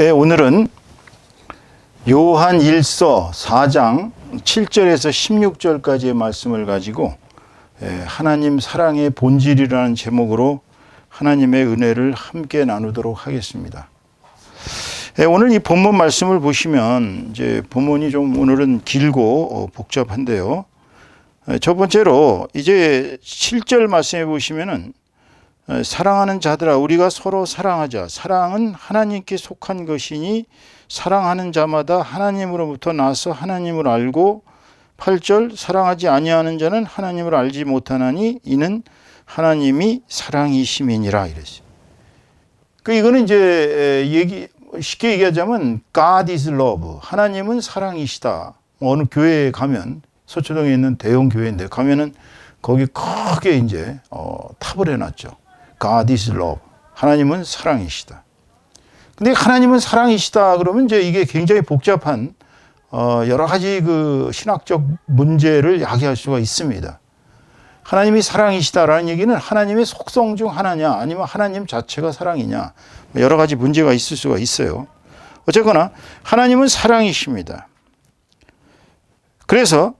예, 오늘은 요한 1서 4장 7절에서 16절까지의 말씀을 가지고 예, 하나님 사랑의 본질이라는 제목으로 하나님의 은혜를 함께 나누도록 하겠습니다. 예, 오늘 이 본문 말씀을 보시면 이제 본문이 좀 오늘은 길고 어, 복잡한데요. 예, 첫 번째로 이제 7절 말씀해 보시면은 에, 사랑하는 자들아 우리가 서로 사랑하자. 사랑은 하나님께 속한 것이니 사랑하는 자마다 하나님으로부터 나서 하나님을 알고 8절 사랑하지 아니하는 자는 하나님을 알지 못하나니 이는 하나님이 사랑이심이니라 이랬어요. 그 이거는 이제 에, 얘기 쉽게 얘기하자면 God is love. 하나님은 사랑이시다. 뭐 어느 교회에 가면 서초동에 있는 대형 교회인데 가면은 거기 크게 이제 어, 탑을 해놨죠. God is love. 하나님은 사랑이시다. 근데 하나님은 사랑이시다 그러면 이제 이게 굉장히 복잡한 어, 여러 가지 그 신학적 문제를 야기할 수가 있습니다. 하나님이 사랑이시다라는 얘기는 하나님의 속성 중 하나냐 아니면 하나님 자체가 사랑이냐 여러 가지 문제가 있을 수가 있어요. 어쨌거나 하나님은 사랑이십니다. 그래서 어,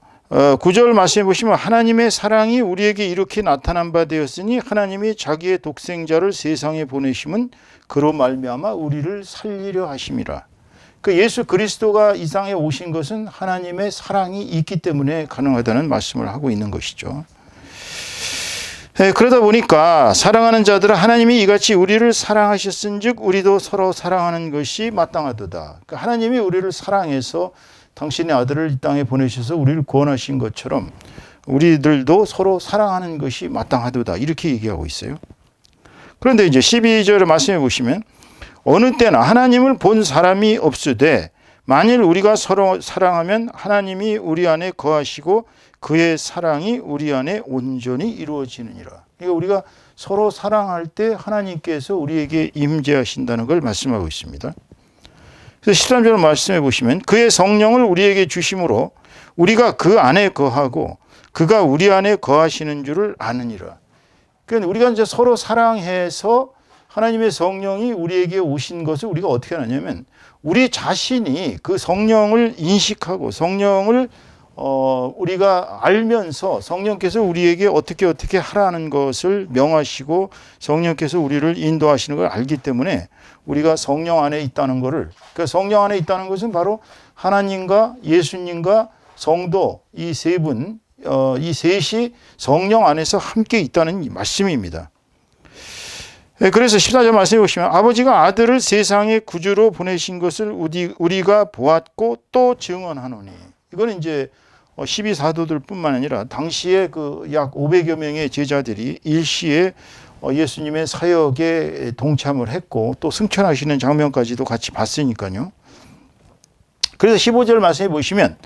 구절 말씀해 보시면 하나님의 사랑이 우리에게 이렇게 나타난 바 되었으니 하나님이 자기의 독생자를 세상에 보내심은 그로 말미암아 우리를 살리려 하심이라. 그 예수 그리스도가 이 땅에 오신 것은 하나님의 사랑이 있기 때문에 가능하다는 말씀을 하고 있는 것이죠. 예, 그러다 보니까 사랑하는 자들은 하나님이 이같이 우리를 사랑하셨은즉 우리도 서로 사랑하는 것이 마땅하도다. 그러니까 하나님이 우리를 사랑해서 당신의 아들을 이 땅에 보내셔서 우리를 구원하신 것처럼 우리들도 서로 사랑하는 것이 마땅하도다. 이렇게 얘기하고 있어요. 그런데 이제 12절을 말씀해 보시면 어느 때나 하나님을 본 사람이 없으되 만일 우리가 서로 사랑하면 하나님이 우리 안에 거하시고 그의 사랑이 우리 안에 온전히 이루어지느니라. 그러니까 우리가 서로 사랑할 때 하나님께서 우리에게 임재하신다는 걸 말씀하고 있습니다. 그래서 13절 말씀해 보시면 그의 성령을 우리에게 주심으로 우리가 그 안에 거하고 그가 우리 안에 거하시는 줄을 아느니라. 그러니까 우리가 이제 서로 사랑해서 하나님의 성령이 우리에게 오신 것을 우리가 어떻게 하냐면 우리 자신이 그 성령을 인식하고 성령을 어 우리가 알면서 성령께서 우리에게 어떻게 어떻게 하라는 것을 명하시고 성령께서 우리를 인도하시는 걸 알기 때문에 우리가 성령 안에 있다는 것을 그 성령 안에 있다는 것은 바로 하나님과 예수님과 성도 이 세 분, 어, 이 셋이 성령 안에서 함께 있다는 말씀입니다. 예, 그래서 14절 말씀해 보시면 아버지가 아들을 세상의 구주로 보내신 것을 우리, 우리가 보았고 또 증언하노니 이거는 이제 12 사도들 뿐만 아니라 당시에 그 약 500여 명의 제자들이 일시에 어, 예수님의 사역에 동참을 했고 또 승천하시는 장면까지도 같이 봤으니까요. 그래서 15절 말씀해 보시면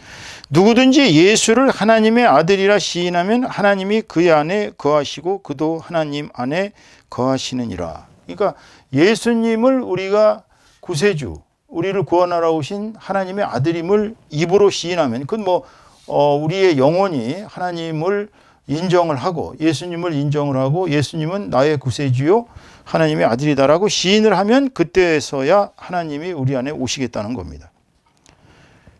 누구든지 예수를 하나님의 아들이라 시인하면 하나님이 그의 안에 거하시고 그도 하나님 안에 거하시느니라. 그러니까 예수님을 우리가 구세주, 우리를 구원하러 오신 하나님의 아들임을 입으로 시인하면 그건 뭐 어, 우리의 영혼이 하나님을 인정을 하고 예수님을 인정을 하고 예수님은 나의 구세주요 하나님의 아들이다라고 시인을 하면 그때서야 하나님이 우리 안에 오시겠다는 겁니다.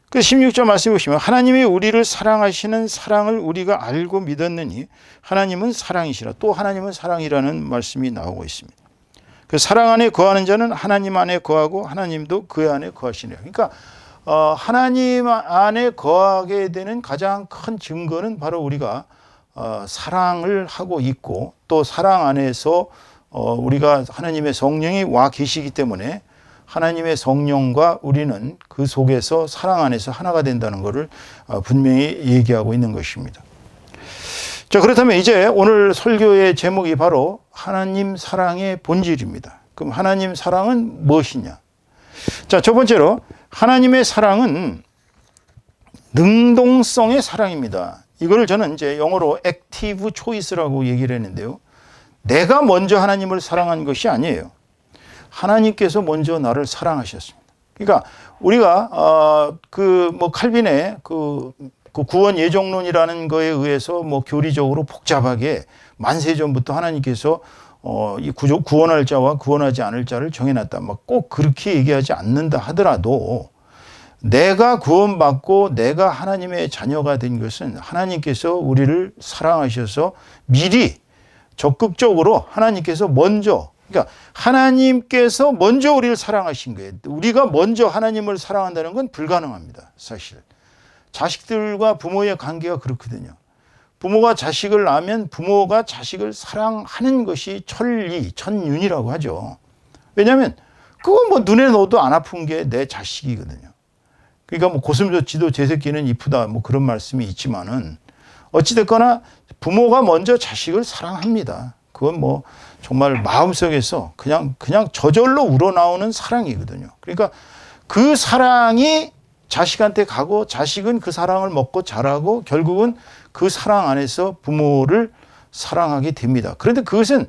그 16절 말씀 보시면 하나님이 우리를 사랑하시는 사랑을 우리가 알고 믿었느니 하나님은 사랑이시라. 또 하나님은 사랑이라는 말씀이 나오고 있습니다. 그 사랑 안에 거하는 자는 하나님 안에 거하고 하나님도 그 안에 거하시네요. 그러니까 어, 하나님 안에 거하게 되는 가장 큰 증거는 바로 우리가 어, 사랑을 하고 있고 또 사랑 안에서 어, 우리가 하나님의 성령이 와 계시기 때문에 하나님의 성령과 우리는 그 속에서 사랑 안에서 하나가 된다는 것을 어, 분명히 얘기하고 있는 것입니다. 자, 그렇다면 이제 오늘 설교의 제목이 바로 하나님 사랑의 본질입니다. 그럼 하나님 사랑은 무엇이냐? 자, 첫 번째로 하나님의 사랑은 능동성의 사랑입니다. 이거를 저는 이제 영어로 액티브 초이스라고 얘기를 했는데요. 내가 먼저 하나님을 사랑한 것이 아니에요. 하나님께서 먼저 나를 사랑하셨습니다. 그러니까 우리가 어, 그뭐 칼빈의 그, 그 구원 예정론이라는 거에 의해서 뭐 교리적으로 복잡하게 만세 전부터 하나님께서 어, 이 구조, 구원할 자와 구원하지 않을 자를 정해놨다. 막 꼭 그렇게 얘기하지 않는다 하더라도 내가 구원받고 내가 하나님의 자녀가 된 것은 하나님께서 우리를 사랑하셔서 미리 적극적으로 하나님께서 먼저 그러니까 하나님께서 먼저 우리를 사랑하신 거예요. 우리가 먼저 하나님을 사랑한다는 건 불가능합니다. 사실. 자식들과 부모의 관계가 그렇거든요. 부모가 자식을 낳으면 부모가 자식을 사랑하는 것이 천리, 천윤이라고 하죠. 왜냐하면 그건 뭐 눈에 넣어도 안 아픈 게 내 자식이거든요. 그러니까 뭐 고슴 좋지도 제 새끼는 이쁘다 뭐 그런 말씀이 있지만은 어찌됐거나 부모가 먼저 자식을 사랑합니다. 그건 뭐 정말 마음속에서 그냥 그냥 저절로 우러나오는 사랑이거든요. 그러니까 그 사랑이 자식한테 가고 자식은 그 사랑을 먹고 자라고 결국은 그 사랑 안에서 부모를 사랑하게 됩니다. 그런데 그것은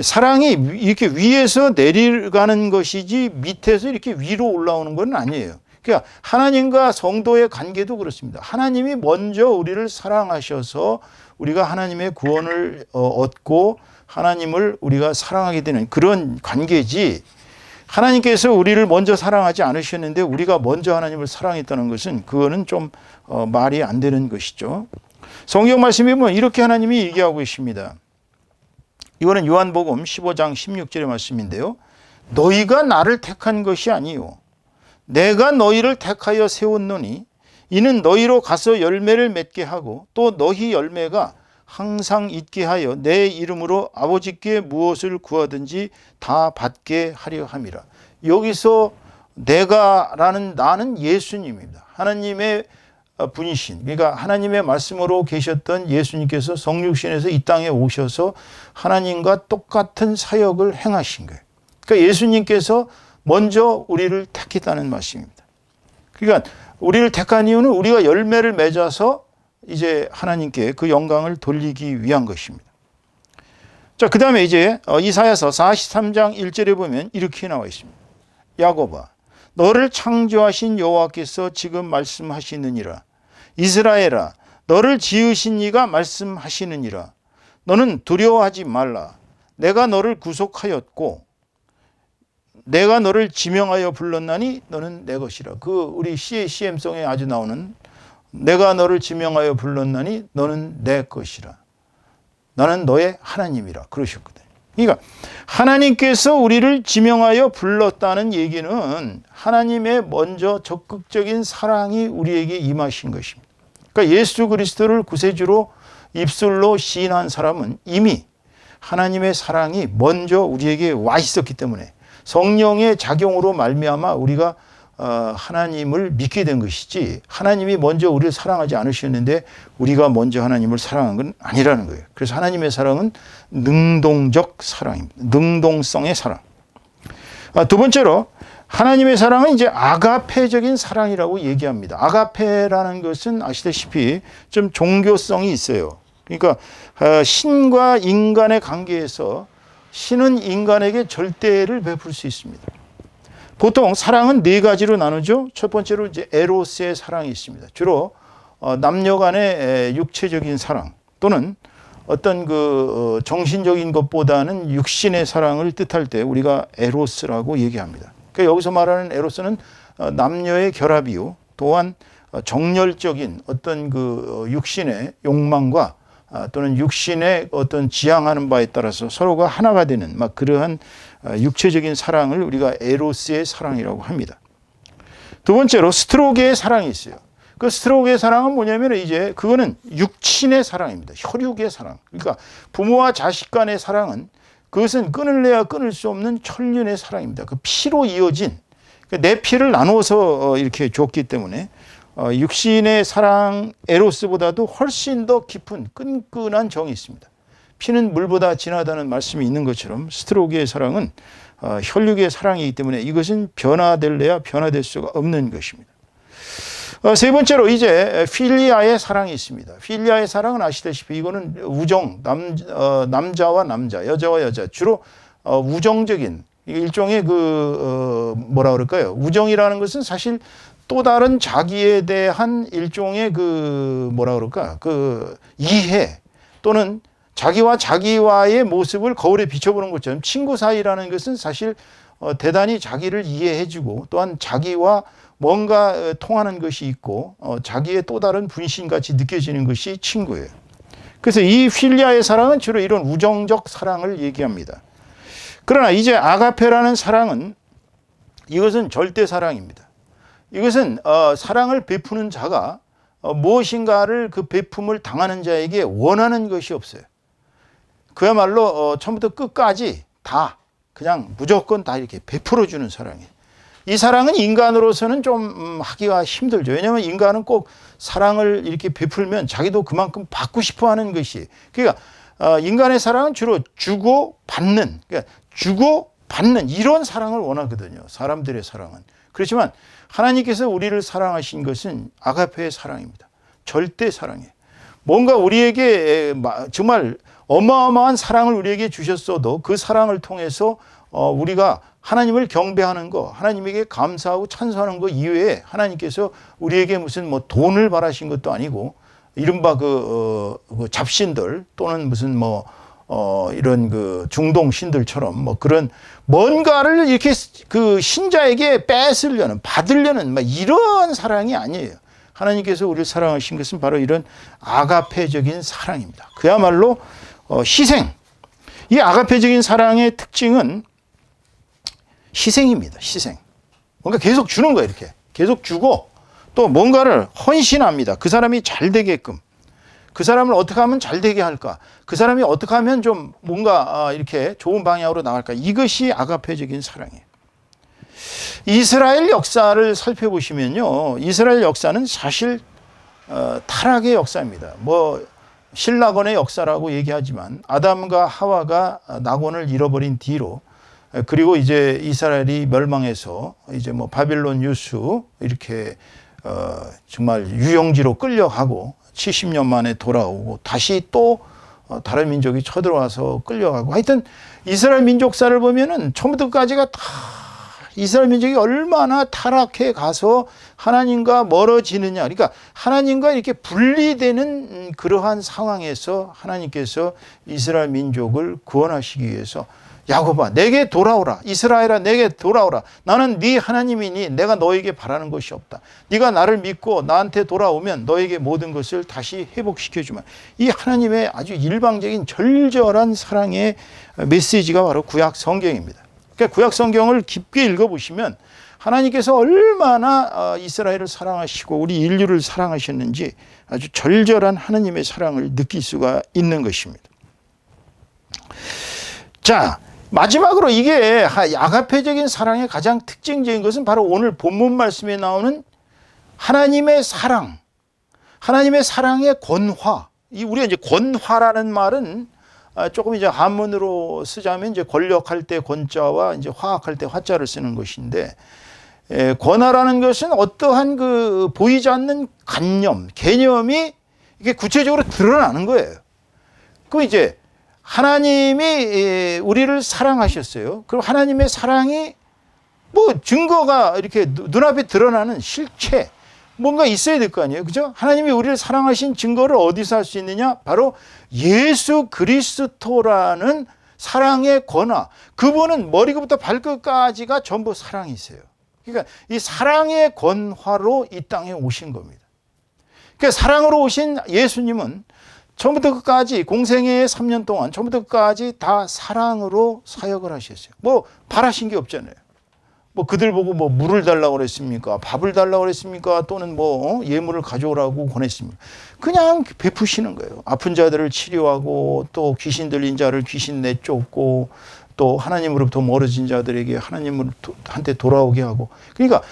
사랑이 이렇게 위에서 내려가는 것이지 밑에서 이렇게 위로 올라오는 건 아니에요. 그러니까 하나님과 성도의 관계도 그렇습니다. 하나님이 먼저 우리를 사랑하셔서 우리가 하나님의 구원을 어, 얻고 하나님을 우리가 사랑하게 되는 그런 관계지 하나님께서 우리를 먼저 사랑하지 않으셨는데 우리가 먼저 하나님을 사랑했다는 것은 그거는 좀 어, 말이 안 되는 것이죠. 성경 말씀에 보면 이렇게 하나님이 얘기하고 계십니다. 이거는 요한복음 15장 16절의 말씀인데요. 너희가 나를 택한 것이 아니요 내가 너희를 택하여 세웠노니 이는 너희로 가서 열매를 맺게 하고 또 너희 열매가 항상 있게 하여 내 이름으로 아버지께 무엇을 구하든지 다 받게 하려 함이라. 여기서 내가라는 나는 예수님입니다. 하나님의 분이신 그러니까 하나님의 말씀으로 계셨던 예수님께서 성육신에서 이 땅에 오셔서 하나님과 똑같은 사역을 행하신 거예요. 그러니까 예수님께서 먼저 우리를 택했다는 말씀입니다. 그러니까 우리를 택한 이유는 우리가 열매를 맺어서 이제 하나님께 그 영광을 돌리기 위한 것입니다. 자, 그 다음에 이제 어, 이사야서 43장 1절에 보면 이렇게 나와 있습니다. 야곱아, 너를 창조하신 여호와께서 지금 말씀하시느니라. 이스라엘아, 너를 지으신 이가 말씀하시느니라. 너는 두려워하지 말라. 내가 너를 구속하였고 내가 너를 지명하여 불렀나니 너는 내 것이라. 그 우리 CM송에 아주 나오는 내가 너를 지명하여 불렀나니 너는 내 것이라. 나는 너의 하나님이라. 그러셨거든요. 그러니까 하나님께서 우리를 지명하여 불렀다는 얘기는 하나님의 먼저 적극적인 사랑이 우리에게 임하신 것입니다. 그러니까 예수 그리스도를 구세주로 입술로 시인한 사람은 이미 하나님의 사랑이 먼저 우리에게 와 있었기 때문에 성령의 작용으로 말미암아 우리가 어, 하나님을 믿게 된 것이지 하나님이 먼저 우리를 사랑하지 않으셨는데 우리가 먼저 하나님을 사랑한 건 아니라는 거예요. 그래서 하나님의 사랑은 능동적 사랑입니다. 능동성의 사랑. 아, 두 번째로 하나님의 사랑은 이제 아가페적인 사랑이라고 얘기합니다. 아가페라는 것은 아시다시피 좀 종교성이 있어요. 그러니까 어, 신과 인간의 관계에서 신은 인간에게 절대를 베풀 수 있습니다. 보통 사랑은 네 가지로 나누죠. 첫 번째로 이제 에로스의 사랑이 있습니다. 주로 어, 남녀 간의 육체적인 사랑 또는 어떤 그 어, 정신적인 것보다는 육신의 사랑을 뜻할 때 우리가 에로스라고 얘기합니다. 그러니까 여기서 말하는 에로스는 어, 남녀의 결합이요. 또한 정열적인 어떤 그 육신의 욕망과 아, 또는 육신의 어떤 지향하는 바에 따라서 서로가 하나가 되는 막 그러한 아, 육체적인 사랑을 우리가 에로스의 사랑이라고 합니다. 두 번째로 스트로게의 사랑이 있어요. 그 스트로게의 사랑은 뭐냐면 이제 그거는 육친의 사랑입니다. 혈육의 사랑. 그러니까 부모와 자식 간의 사랑은 그것은 끊을래야 끊을 수 없는 천륜의 사랑입니다. 그 피로 이어진 그러니까 내 피를 나누어서 어, 이렇게 줬기 때문에 어, 육신의 사랑 에로스보다도 훨씬 더 깊은 끈끈한 정이 있습니다. 피는 물보다 진하다는 말씀이 있는 것처럼 스트로크의 사랑은 어, 혈육의 사랑이기 때문에 이것은 변화될래야 변화될 수가 없는 것입니다. 어, 세 번째로 이제 필리아의 사랑이 있습니다. 필리아의 사랑은 아시다시피 이거는 우정 남 어, 남자와 남자, 여자와 여자 주로 어, 우정적인 일종의 그 어, 뭐라 그럴까요? 우정이라는 것은 사실 또 다른 자기에 대한 일종의 그 뭐라 그럴까 그 이해 또는 자기와 자기와의 모습을 거울에 비춰보는 것처럼 친구 사이라는 것은 사실 어, 대단히 자기를 이해해주고 또한 자기와 뭔가 어, 통하는 것이 있고 어, 자기의 또 다른 분신같이 느껴지는 것이 친구예요. 그래서 이 필리아의 사랑은 주로 이런 우정적 사랑을 얘기합니다. 그러나 이제 아가페라는 사랑은 이것은 절대 사랑입니다. 이것은 어, 사랑을 베푸는 자가 어, 무엇인가를 그 베품을 당하는 자에게 원하는 것이 없어요. 그야말로 어, 처음부터 끝까지 다 그냥 무조건 다 이렇게 베풀어 주는 사랑이에요. 이 사랑은 인간으로서는 좀 음, 하기가 힘들죠. 왜냐하면 인간은 꼭 사랑을 이렇게 베풀면 자기도 그만큼 받고 싶어 하는 것이. 그러니까 어, 인간의 사랑은 주로 주고 받는, 그러니까 주고 받는 이런 사랑을 원하거든요. 사람들의 사랑은. 그렇지만 하나님께서 우리를 사랑하신 것은 아가페의 사랑입니다. 절대 사랑이에요. 뭔가 우리에게 정말 어마어마한 사랑을 우리에게 주셨어도 그 사랑을 통해서 어, 우리가 하나님을 경배하는 거, 하나님에게 감사하고 찬송하는 거 이외에 하나님께서 우리에게 무슨 뭐 돈을 바라신 것도 아니고 이른바 그, 어, 그 잡신들 또는 무슨 뭐 어, 이런 그 중동 신들처럼 뭐 그런 뭔가를 이렇게 그 신자에게 뺏으려는 받으려는 막 이런 사랑이 아니에요. 하나님께서 우리를 사랑하신 것은 바로 이런 아가페적인 사랑입니다. 그야말로 어, 희생. 이 아가페적인 사랑의 특징은 희생입니다. 희생. 뭔가 계속 주는 거예요, 이렇게. 계속 주고 또 뭔가를 헌신합니다. 그 사람이 잘 되게끔. 그 사람을 어떻게 하면 잘 되게 할까? 그 사람이 어떻게 하면 좀 뭔가 아, 이렇게 좋은 방향으로 나갈까? 이것이 아가페적인 사랑이에요. 이스라엘 역사를 살펴보시면요. 이스라엘 역사는 사실 어, 타락의 역사입니다. 뭐 신라건의 역사라고 얘기하지만 아담과 하와가 낙원을 잃어버린 뒤로 그리고 이제 이스라엘이 멸망해서 이제 뭐 바빌론 유수 이렇게 어 정말 유영지로 끌려가고 70년 만에 돌아오고 다시 또 어, 다른 민족이 쳐들어와서 끌려가고 하여튼 이스라엘 민족사를 보면은 처음부터까지가 다 이스라엘 민족이 얼마나 타락해 가서 하나님과 멀어지느냐. 그러니까 하나님과 이렇게 분리되는 그러한 상황에서 하나님께서 이스라엘 민족을 구원하시기 위해서 야곱아 내게 돌아오라. 이스라엘아 내게 돌아오라. 나는 네 하나님이니 내가 너에게 바라는 것이 없다. 네가 나를 믿고 나한테 돌아오면 너에게 모든 것을 다시 회복시켜 주마. 이 하나님의 아주 일방적인 절절한 사랑의 메시지가 바로 구약 성경입니다 그러니까 구약 성경을 깊게 읽어 보시면 하나님께서 얼마나 어, 이스라엘을 사랑하시고 우리 인류를 사랑하셨는지 아주 절절한 하나님의 사랑을 느낄 수가 있는 것입니다. 자, 마지막으로 이게 아가페적인 사랑의 가장 특징적인 것은 바로 오늘 본문 말씀에 나오는 하나님의 사랑, 하나님의 사랑의 권화. 이 우리가 이제 권화라는 말은 아, 조금 이제 한문으로 쓰자면 이제 권력할 때 권자와 이제 화학할 때 화자를 쓰는 것인데 권화라는 것은 어떠한 그 보이지 않는 관념, 개념이 이게 구체적으로 드러나는 거예요. 그 이제 하나님이 우리를 사랑하셨어요. 그럼 하나님의 사랑이 뭐 증거가 이렇게 눈앞에 드러나는 실체 뭔가 있어야 될 거 아니에요. 그죠? 하나님이 우리를 사랑하신 증거를 어디서 할 수 있느냐? 바로 예수 그리스도라는 사랑의 권화. 그분은 머리부터 발끝까지가 전부 사랑이세요. 그러니까 이 사랑의 권화로 이 땅에 오신 겁니다. 그러니까 사랑으로 오신 예수님은 처음부터 끝까지 공생의 3년 동안 처음부터 끝까지 다 사랑으로 사역을 하셨어요. 뭐 바라신 게 없잖아요. 뭐 그들 보고 뭐 물을 달라고 그랬습니까? 밥을 달라고 그랬습니까? 또는 뭐 어? 예물을 가져오라고 권했습니까? 그냥 베푸시는 거예요. 아픈 자들을 치료하고 또 귀신 들린 자를 귀신 내쫓고 또 하나님으로부터 멀어진 자들에게 하나님한테 돌아오게 하고 그러니까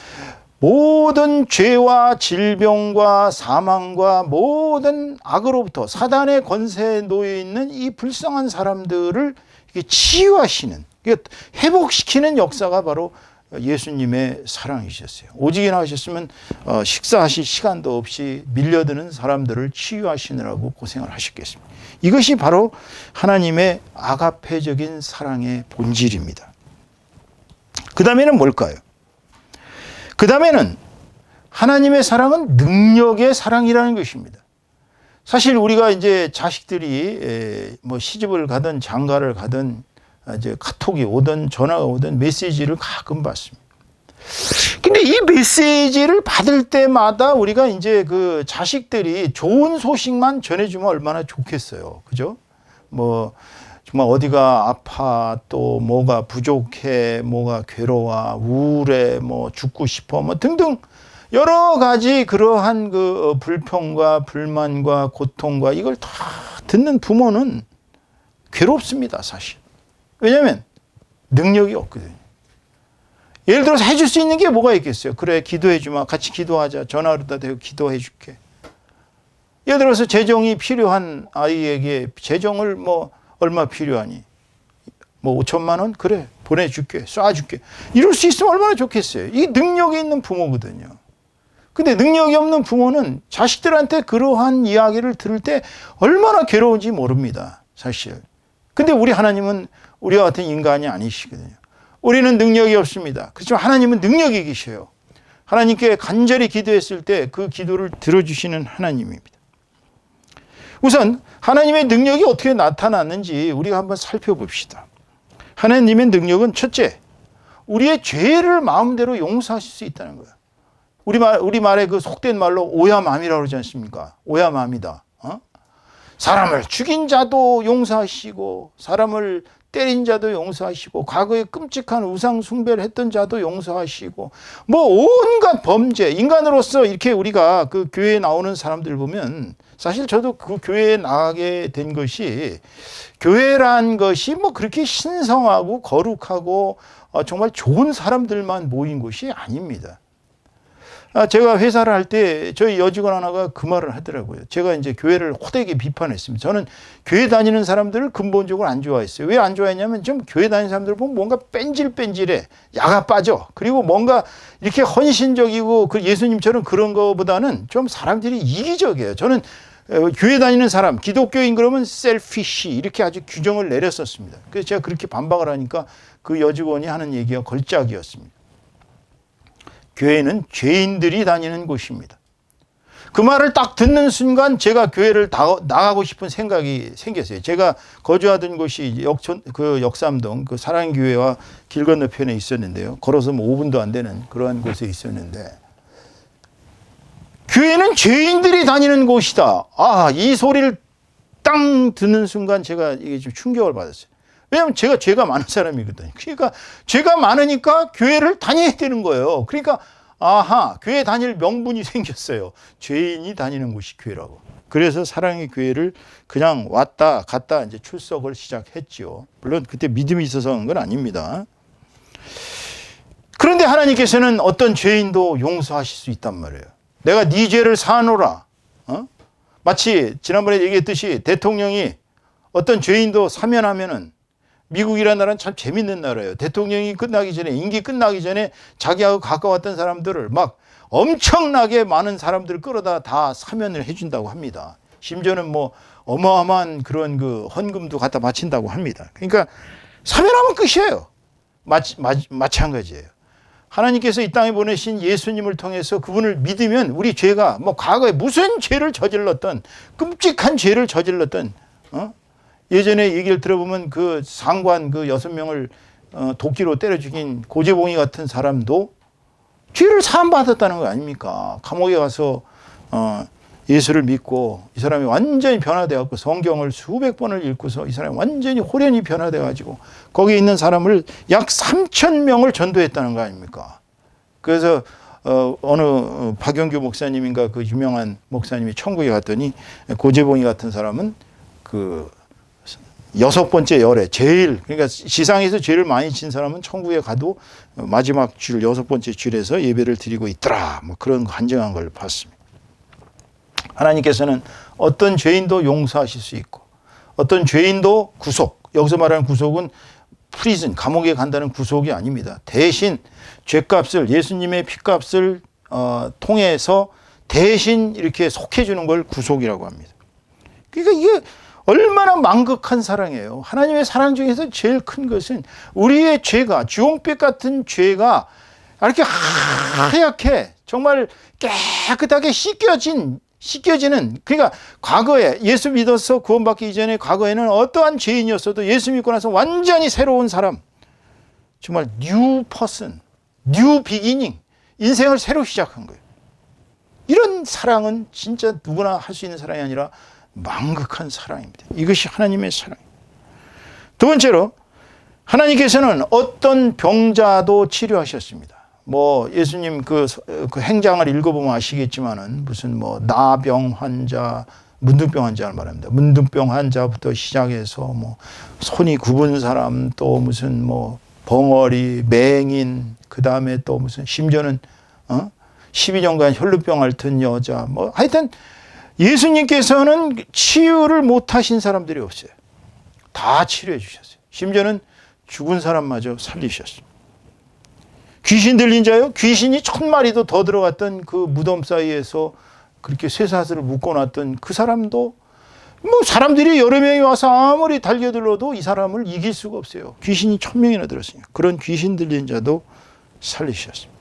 모든 죄와 질병과 사망과 모든 악으로부터 사단의 권세에 놓여 있는 이 불쌍한 사람들을 치유하시는 회복시키는 역사가 바로 예수님의 사랑이셨어요. 오직이나 하셨으면 어, 식사하실 시간도 없이 밀려드는 사람들을 치유하시느라고 고생을 하셨겠습니다. 이것이 바로 하나님의 아가페적인 사랑의 본질입니다. 그 다음에는 뭘까요? 그 다음에는 하나님의 사랑은 능력의 사랑이라는 것입니다. 사실 우리가 이제 자식들이 에, 뭐 시집을 가든 장가를 가든 아, 이제 카톡이 오든 전화가 오든 메시지를 가끔 받습니다. 근데 이 메시지를 받을 때마다 우리가 이제 그 자식들이 좋은 소식만 전해주면 얼마나 좋겠어요. 그죠? 뭐, 정말 어디가 아파, 또 뭐가 부족해, 뭐가 괴로워, 우울해, 뭐 죽고 싶어, 뭐 등등 여러 가지 그러한 그 불평과 불만과 고통과 이걸 다 듣는 부모는 괴롭습니다, 사실. 왜냐하면 능력이 없거든요. 예를 들어서 해줄 수 있는 게 뭐가 있겠어요? 그래, 기도해 주마. 같이 기도하자. 전화로다 대고 기도해 줄게. 예를 들어서 재정이 필요한 아이에게 재정을 뭐 얼마 필요하니? 뭐 5천만 원? 그래, 보내줄게. 쏴줄게. 이럴 수 있으면 얼마나 좋겠어요. 이 능력이 있는 부모거든요. 근데 능력이 없는 부모는 자식들한테 그러한 이야기를 들을 때 얼마나 괴로운지 모릅니다. 사실. 근데 우리 하나님은 우리와 같은 인간이 아니시거든요. 우리는 능력이 없습니다. 그렇지만 하나님은 능력이 계셔요. 하나님께 간절히 기도했을 때 그 기도를 들어주시는 하나님입니다. 우선 하나님의 능력이 어떻게 나타났는지 우리가 한번 살펴봅시다. 하나님의 능력은 첫째, 우리의 죄를 마음대로 용서하실 수 있다는 거예요. 우리 말, 우리 말에 그 속된 말로 오야맘이라고 그러지 않습니까? 오야맘이다. 어? 사람을 죽인 자도 용서하시고, 사람을 때린 자도 용서하시고 과거에 끔찍한 우상 숭배를 했던 자도 용서하시고 뭐 온갖 범죄 인간으로서 이렇게 우리가 그 교회에 나오는 사람들 보면 사실 저도 그 교회에 나가게 된 것이 교회란 것이 뭐 그렇게 신성하고 거룩하고 어, 정말 좋은 사람들만 모인 곳이 아닙니다. 아, 제가 회사를 할 때 저희 여직원 하나가 그 말을 하더라고요. 제가 이제 교회를 호되게 비판했습니다. 저는 교회 다니는 사람들을 근본적으로 안 좋아했어요. 왜 안 좋아했냐면 좀 교회 다니는 사람들 보면 뭔가 뺀질뺀질해. 야가 빠져. 그리고 뭔가 이렇게 헌신적이고 그 예수님처럼 그런 거보다는 좀 사람들이 이기적이에요. 저는 어, 교회 다니는 사람, 기독교인 그러면 셀피시 이렇게 아주 규정을 내렸었습니다. 그래서 제가 그렇게 반박을 하니까 그 여직원이 하는 얘기가 걸작이었습니다. 교회는 죄인들이 다니는 곳입니다. 그 말을 딱 듣는 순간 제가 교회를 나가고 싶은 생각이 생겼어요. 제가 거주하던 곳이 역촌, 그 역삼동 그 사랑교회와 길 건너편에 있었는데요. 걸어서 뭐 5분도 안 되는 그러한 곳에 있었는데 교회는 죄인들이 다니는 곳이다. 아, 이 소리를 땅 듣는 순간 제가 이게 좀 충격을 받았어요. 왜냐하면 제가 죄가 많은 사람이거든요. 그러니까 죄가 많으니까 교회를 다녀야 되는 거예요. 그러니까 아하 교회 다닐 명분이 생겼어요. 죄인이 다니는 곳이 교회라고. 그래서 사랑의 교회를 그냥 왔다 갔다 이제 출석을 시작했지요. 물론 그때 믿음이 있어서 한 건 아닙니다. 그런데 하나님께서는 어떤 죄인도 용서하실 수 있단 말이에요. 내가 네 죄를 사노라. 어? 마치 지난번에 얘기했듯이 대통령이 어떤 죄인도 사면하면은 미국이라는 나라는 참 재밌는 나라예요. 대통령이 끝나기 전에 임기 끝나기 전에 자기하고 가까웠던 사람들을 막 엄청나게 많은 사람들을 끌어다 다 사면을 해준다고 합니다. 심지어는 뭐 어마어마한 그런 그 헌금도 갖다 바친다고 합니다. 그러니까 사면하면 끝이에요. 마, 마, 마찬가지예요. 하나님께서 이 땅에 보내신 예수님을 통해서 그분을 믿으면 우리 죄가 뭐 과거에 무슨 죄를 저질렀던 끔찍한 죄를 저질렀던 어? 예전에 얘기를 들어보면 그 상관 그 여섯 명을 어, 도끼로 때려 죽인 고재봉이 같은 사람도 죄를 사함받았다는 거 아닙니까? 감옥에 가서 어, 예수를 믿고 이 사람이 완전히 변화되었고 성경을 수백 번을 읽고서 이 사람이 완전히 호련히 변화돼 가지고 거기 있는 사람을 약 3천 명을 전도했다는 거 아닙니까? 그래서 어, 어느 박영규 목사님인가 그 유명한 목사님이 천국에 갔더니 고재봉이 같은 사람은 그 여섯 번째 열에 제일 그러니까 지상에서 죄를 많이 진 사람은 천국에 가도 마지막 줄 여섯 번째 줄에서 예배를 드리고 있더라. 뭐 그런 간증한 걸 봤습니다. 하나님께서는 어떤 죄인도 용서하실 수 있고 어떤 죄인도 구속 여기서 말하는 구속은 프리즌 감옥에 간다는 구속이 아닙니다. 대신 죄값을 예수님의 피값을 어, 통해서 대신 이렇게 속해 주는 걸 구속이라고 합니다. 그러니까 이게 얼마나 망극한 사랑이에요. 하나님의 사랑 중에서 제일 큰 것은 우리의 죄가 주홍빛 같은 죄가 이렇게 하얗게 정말 깨끗하게 씻겨진 씻겨지는 그러니까 과거에 예수 믿어서 구원받기 이전에 과거에는 어떠한 죄인이었어도 예수 믿고 나서 완전히 새로운 사람 정말 뉴 퍼슨 뉴 비기닝 인생을 새로 시작한 거예요. 이런 사랑은 진짜 누구나 할 수 있는 사랑이 아니라 망극한 사랑입니다. 이것이 하나님의 사랑. 두 번째로 하나님께서는 어떤 병자도 치료하셨습니다. 뭐 예수님 그, 그 행장을 읽어보면 아시겠지만은 무슨 뭐 나병 환자, 문둥병 환자를 말합니다. 문둥병 환자부터 시작해서 뭐 손이 굽은 사람 또 무슨 뭐 벙어리, 맹인 그 다음에 또 무슨 심지어는 어 12년간 혈루병 앓던 여자 뭐 하여튼 예수님께서는 치유를 못하신 사람들이 없어요. 다 치료해 주셨어요. 심지어는 죽은 사람마저 살리셨어요. 귀신 들린 자요? 귀신이 천 마리도 더 들어갔던 그 무덤 사이에서 그렇게 쇠사슬을 묶어놨던 그 사람도 뭐 사람들이 여러 명이 와서 아무리 달겨들어도 이 사람을 이길 수가 없어요. 귀신이 천 명이나 들었으니까 그런 귀신 들린 자도 살리셨습니다.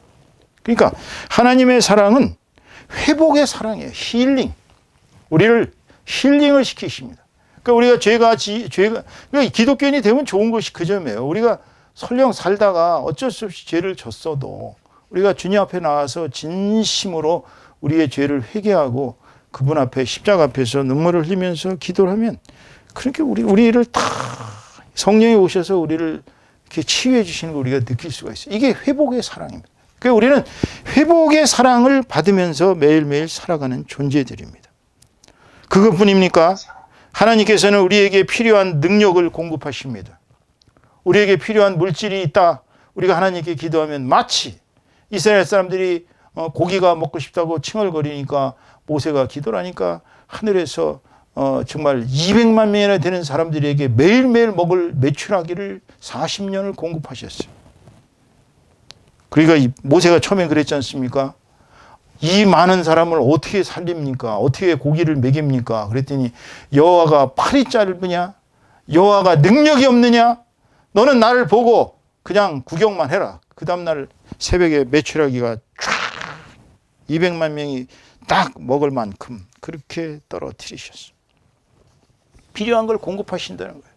그러니까 하나님의 사랑은 회복의 사랑이에요. 힐링. 우리를 힐링을 시키십니다. 그러니까 우리가 죄가 지, 죄가 그러니까 기독교인이 되면 좋은 것이 그 점이에요. 우리가 설령 살다가 어쩔 수 없이 죄를 졌어도 우리가 주님 앞에 나와서 진심으로 우리의 죄를 회개하고 그분 앞에 십자가 앞에서 눈물을 흘리면서 기도를 하면 그렇게 우리 우리를 다 성령이 오셔서 우리를 이렇게 치유해 주시는 걸 우리가 느낄 수가 있어요. 이게 회복의 사랑입니다. 그 우리는 회복의 사랑을 받으면서 매일매일 살아가는 존재들입니다. 그것뿐입니까? 하나님께서는 우리에게 필요한 능력을 공급하십니다. 우리에게 필요한 물질이 있다. 우리가 하나님께 기도하면 마치 이스라엘 사람들이 어, 고기가 먹고 싶다고 칭얼거리니까 모세가 기도를 하니까 하늘에서 어, 정말 200만 명이나 되는 사람들에게 매일매일 먹을 매출하기를 40년을 공급하셨어요. 그러니까 모세가 처음에 그랬지 않습니까? 이 많은 사람을 어떻게 살립니까? 어떻게 고기를 먹입니까? 그랬더니 여호와가 팔이 짧으냐? 여호와가 능력이 없느냐? 너는 나를 보고 그냥 구경만 해라. 그 다음날 새벽에 매출하기가 쫙 200만 명이 딱 먹을 만큼 그렇게 떨어뜨리셨어. 필요한 걸 공급하신다는 거예요.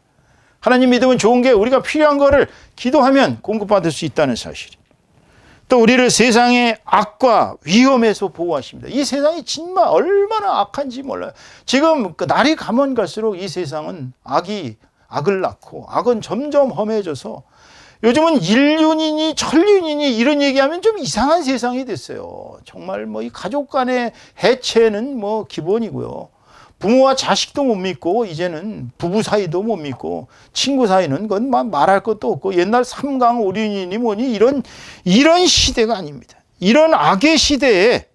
하나님 믿으면 좋은 게 우리가 필요한 거를 기도하면 공급받을 수 있다는 사실이. 또 우리를 세상의 악과 위험에서 보호하십니다. 이 세상이 정말 얼마나 악한지 몰라요. 지금 그 날이 가면 갈수록 이 세상은 악이 악을 낳고 악은 점점 험해져서 요즘은 인륜이니 천륜이니 이런 얘기하면 좀 이상한 세상이 됐어요. 정말 뭐 이 가족 간의 해체는 뭐 기본이고요. 부모와 자식도 못 믿고 이제는 부부 사이도 못 믿고 친구 사이는 그건 말할 것도 없고 옛날 삼강 오륜이니 뭐니 이런 이런 시대가 아닙니다. 이런 악의 시대에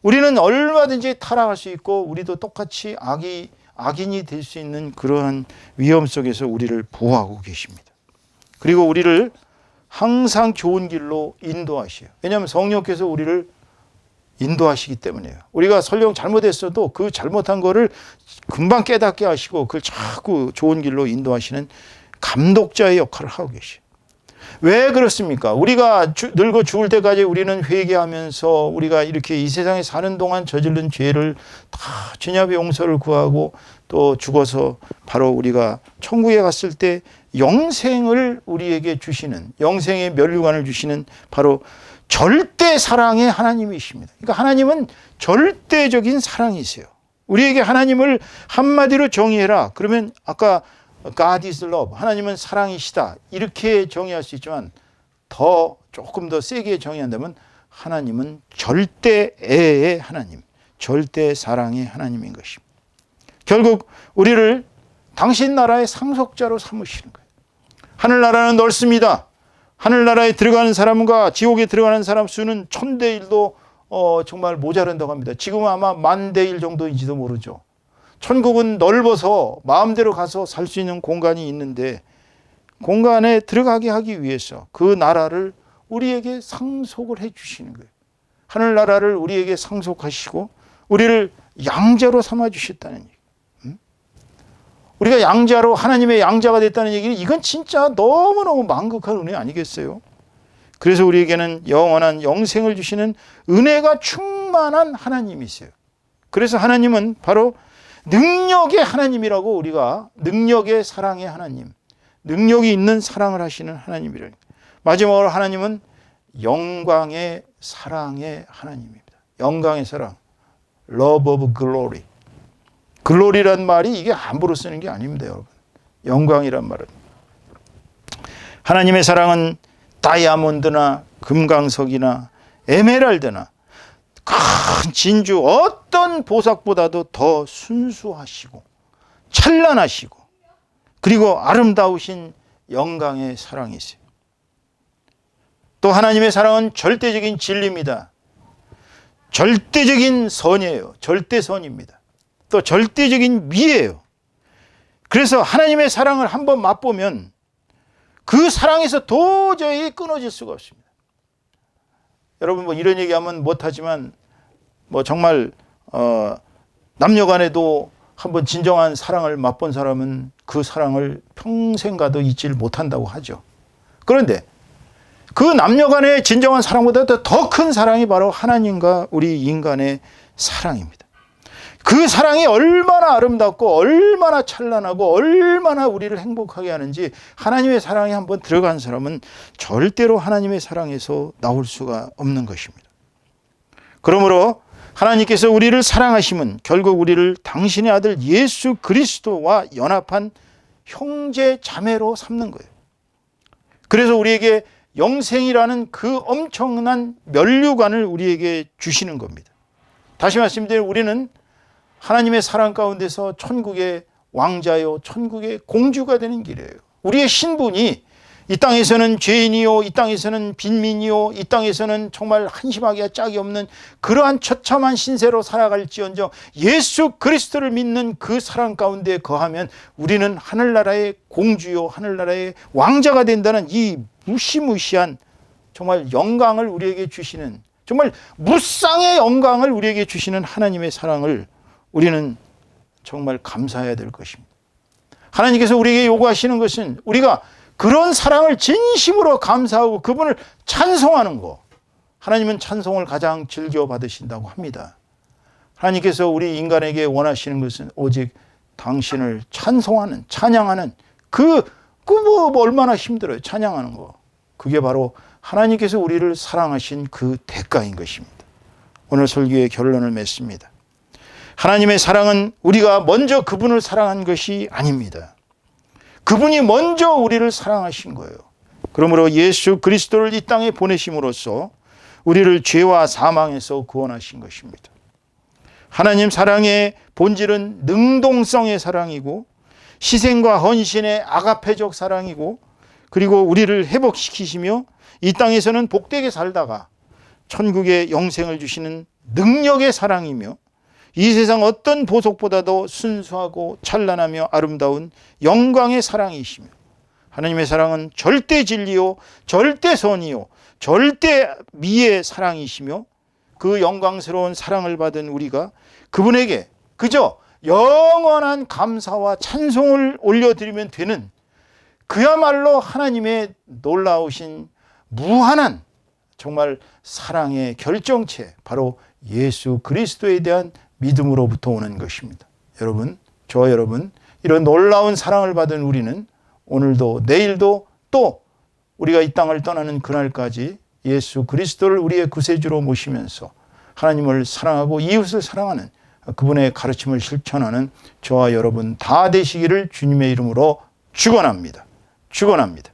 우리는 얼마든지 타락할 수 있고 우리도 똑같이 악이 악인이 될 수 있는 그러한 위험 속에서 우리를 보호하고 계십니다. 그리고 우리를 항상 좋은 길로 인도하시요. 왜냐하면 성령께서 우리를 인도하시기 때문이에요. 우리가 설령 잘못했어도 그 잘못한 거를 금방 깨닫게 하시고 그걸 자꾸 좋은 길로 인도하시는 감독자의 역할을 하고 계시요. 왜 그렇습니까? 우리가 주, 늙어 죽을 때까지 우리는 회개하면서 우리가 이렇게 이 세상에 사는 동안 저지른 죄를 다 주님의 용서를 구하고 또 죽어서 바로 우리가 천국에 갔을 때 영생을 우리에게 주시는 영생의 멸류관을 주시는 바로 절대 사랑의 하나님이십니다. 그러니까 하나님은 절대적인 사랑이세요. 우리에게 하나님을 한마디로 정의해라. 그러면 아까 God is love. 하나님은 사랑이시다. 이렇게 정의할 수 있지만 더 조금 더 세게 정의한다면 하나님은 절대 애의 하나님, 절대 사랑의 하나님인 것입니다. 결국 우리를 당신 나라의 상속자로 삼으시는 거예요. 하늘나라는 넓습니다. 하늘나라에 들어가는 사람과 지옥에 들어가는 사람 수는 천대 일도 어, 정말 모자란다고 합니다. 지금은 아마 만대 일 정도인지도 모르죠. 천국은 넓어서 마음대로 가서 살 수 있는 공간이 있는데 공간에 들어가게 하기 위해서 그 나라를 우리에게 상속을 해 주시는 거예요. 하늘나라를 우리에게 상속하시고 우리를 양자로 삼아 주셨다는 얘기. 우리가 양자로 하나님의 양자가 됐다는 얘기는 이건 진짜 너무너무 만극한 은혜 아니겠어요? 그래서 우리에게는 영원한 영생을 주시는 은혜가 충만한 하나님이세요. 그래서 하나님은 바로 능력의 하나님이라고 우리가 능력의 사랑의 하나님, 능력이 있는 사랑을 하시는 하나님이라. 마지막으로 하나님은 영광의 사랑의 하나님입니다. 영광의 사랑. love of glory. 글로리란 말이 이게 함부로 쓰는 게 아닙니다, 여러분. 영광이란 말은. 하나님의 사랑은 다이아몬드나 금강석이나 에메랄드나 큰 진주 어떤 보석보다도 더 순수하시고 찬란하시고 그리고 아름다우신 영광의 사랑이세요. 또 하나님의 사랑은 절대적인 진리입니다. 절대적인 선이에요. 절대선입니다. 또 절대적인 미예요. 그래서 하나님의 사랑을 한번 맛보면 그 사랑에서 도저히 끊어질 수가 없습니다. 여러분 뭐 이런 얘기하면 못하지만 뭐 정말 어 남녀간에도 한번 진정한 사랑을 맛본 사람은 그 사랑을 평생 가도 잊지를 못한다고 하죠. 그런데 그 남녀간의 진정한 사랑보다 더 큰 사랑이 바로 하나님과 우리 인간의 사랑입니다. 그 사랑이 얼마나 아름답고 얼마나 찬란하고 얼마나 우리를 행복하게 하는지 하나님의 사랑이 한번 들어간 사람은 절대로 하나님의 사랑에서 나올 수가 없는 것입니다. 그러므로 하나님께서 우리를 사랑하심은 결국 우리를 당신의 아들 예수 그리스도와 연합한 형제 자매로 삼는 거예요. 그래서 우리에게 영생이라는 그 엄청난 면류관을 우리에게 주시는 겁니다. 다시 말씀드리면 우리는 하나님의 사랑 가운데서 천국의 왕자요, 천국의 공주가 되는 길이에요. 우리의 신분이 이 땅에서는 죄인이요, 이 땅에서는 빈민이요, 이 땅에서는 정말 한심하기가 짝이 없는 그러한 처참한 신세로 살아갈지언정 예수 그리스도를 믿는 그 사랑 가운데 거하면 우리는 하늘나라의 공주요, 하늘나라의 왕자가 된다는 이 무시무시한 정말 영광을 우리에게 주시는 정말 무쌍의 영광을 우리에게 주시는 하나님의 사랑을 우리는 정말 감사해야 될 것입니다. 하나님께서 우리에게 요구하시는 것은 우리가 그런 사랑을 진심으로 감사하고 그분을 찬송하는 거. 하나님은 찬송을 가장 즐겨 받으신다고 합니다. 하나님께서 우리 인간에게 원하시는 것은 오직 당신을 찬송하는, 찬양하는 그, 그뭐 얼마나 힘들어요. 찬양하는 거. 그게 바로 하나님께서 우리를 사랑하신 그 대가인 것입니다. 오늘 설교의 결론을 맺습니다. 하나님의 사랑은 우리가 먼저 그분을 사랑한 것이 아닙니다. 그분이 먼저 우리를 사랑하신 거예요. 그러므로 예수 그리스도를 이 땅에 보내심으로써 우리를 죄와 사망에서 구원하신 것입니다. 하나님 사랑의 본질은 능동성의 사랑이고 희생과 헌신의 아가페적 사랑이고 그리고 우리를 회복시키시며 이 땅에서는 복되게 살다가 천국의 영생을 주시는 능력의 사랑이며 이 세상 어떤 보석보다도 순수하고 찬란하며 아름다운 영광의 사랑이시며 하나님의 사랑은 절대 진리요, 절대 선이요, 절대 미의 사랑이시며 그 영광스러운 사랑을 받은 우리가 그분에게 그저 영원한 감사와 찬송을 올려드리면 되는 그야말로 하나님의 놀라우신 무한한 정말 사랑의 결정체 바로 예수 그리스도에 대한 믿음으로부터 오는 것입니다. 여러분, 저와 여러분, 이런 놀라운 사랑을 받은 우리는 오늘도 내일도 또 우리가 이 땅을 떠나는 그날까지 예수 그리스도를 우리의 구세주로 모시면서 하나님을 사랑하고 이웃을 사랑하는 그분의 가르침을 실천하는 저와 여러분 다 되시기를 주님의 이름으로 축원합니다. 축원합니다.